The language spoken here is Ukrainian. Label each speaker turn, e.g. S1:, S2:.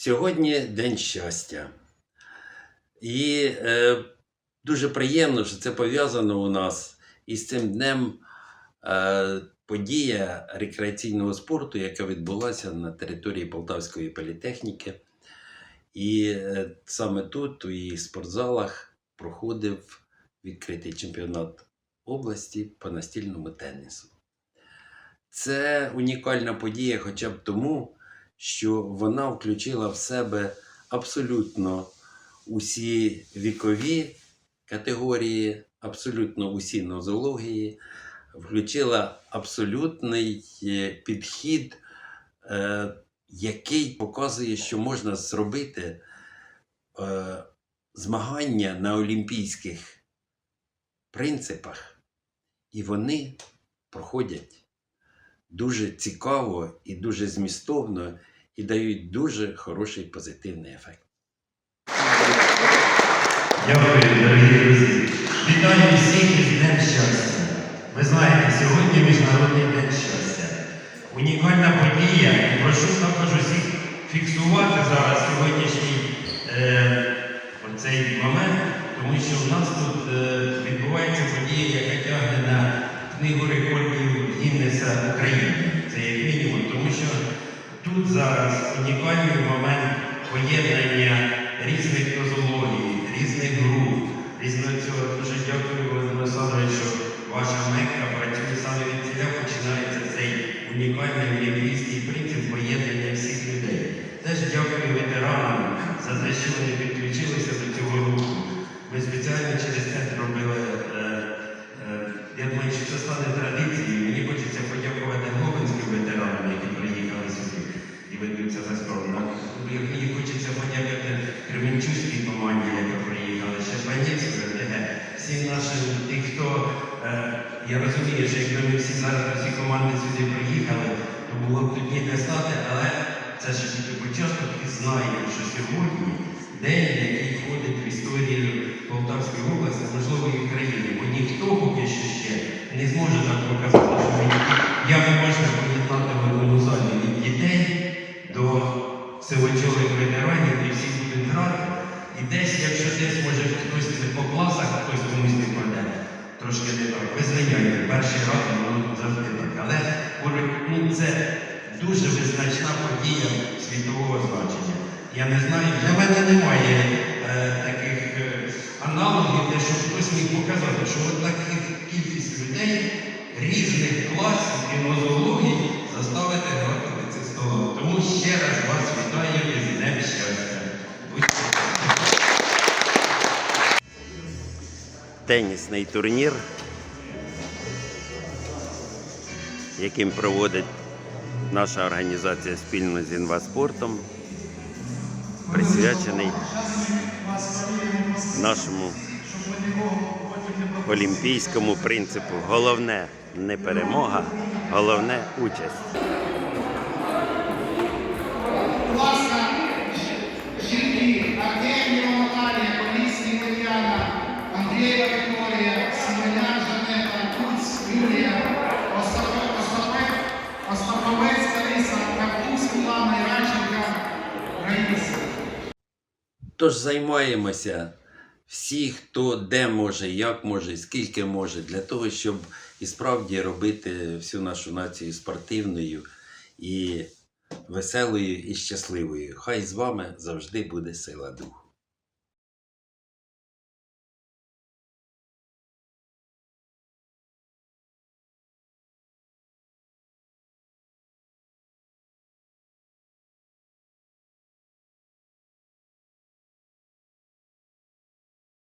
S1: Сьогодні День щастя. І е, дуже приємно, що це пов'язано у нас із цим днем е, подія рекреаційного спорту, яка відбулася на території Полтавської політехніки. І е, саме тут, у її спортзалах, проходив відкритий чемпіонат області по настільному тенісу. Це унікальна подія, хоча б тому, що вона включила в себе абсолютно усі вікові категорії, абсолютно усі нозології, включила абсолютний е, підхід, е, який показує, що можна зробити е, змагання на олімпійських принципах, і вони проходять дуже цікаво і дуже змістовно і дають дуже хороший позитивний ефект.
S2: Дякую, дорогі друзі. Вітаю всіх із Днем щастя. Ви знаєте, сьогодні Міжнародний день щастя. Унікальна подія. Прошу також усіх фіксувати зараз сьогоднішній е, оцей момент, тому що в нас тут е, відбувається подія, яка тягне на книгу рекордів Гіннеса України. Це як мінімум, тому що тут зараз унікальний момент поєднання різних нозологій, різних груп, різного цього. Дуже дякую, Володимир що ваша мекка працює саме від ціля починається цей унікальний олімпійський принцип поєднання всіх людей. Теж дякую ветеранам за те, що вони підключилися до цього руху. Ми спеціально через це робили. Е, е, я думаю, що це стане традицією. Мені хочеться подякувати глобинським ветеранам, які приїхали сюди і ведуться за справу. Мені хочеться подякувати Кременчуській команді, яка приїхала, Щепанівську, РТГ, всім нашим тих, хто е, я розумію, що якби ми всі зараз всі команди сюди приїхали, то було б тут ніде стати, але це ж тільки початок і знаємо, що сьогодні день, який входить в історію Полтавської області, можливо, і України, бо ніхто поки що ще не зможе так показати, що ми як можна поєднати десь може хтось по класах, хтось комусь не паде, трошки не так. Ви звиняєте, перший раз воно завжди так. Але ну, це дуже визначна подія світового значення. Я не знаю, для мене немає е, таких е, аналогів, де щоб хтось міг показати, що от така кількість людей різних класів і заставити грати
S1: Тенісний турнір, яким проводить наша організація спільно з інваспортом, присвячений нашому олімпійському принципу. Головне не перемога, головне участь. Тож займаємося всі, хто де може, як може, скільки може, для того, щоб і справді робити всю нашу націю спортивною і веселою і щасливою. Хай з вами завжди буде сила духу.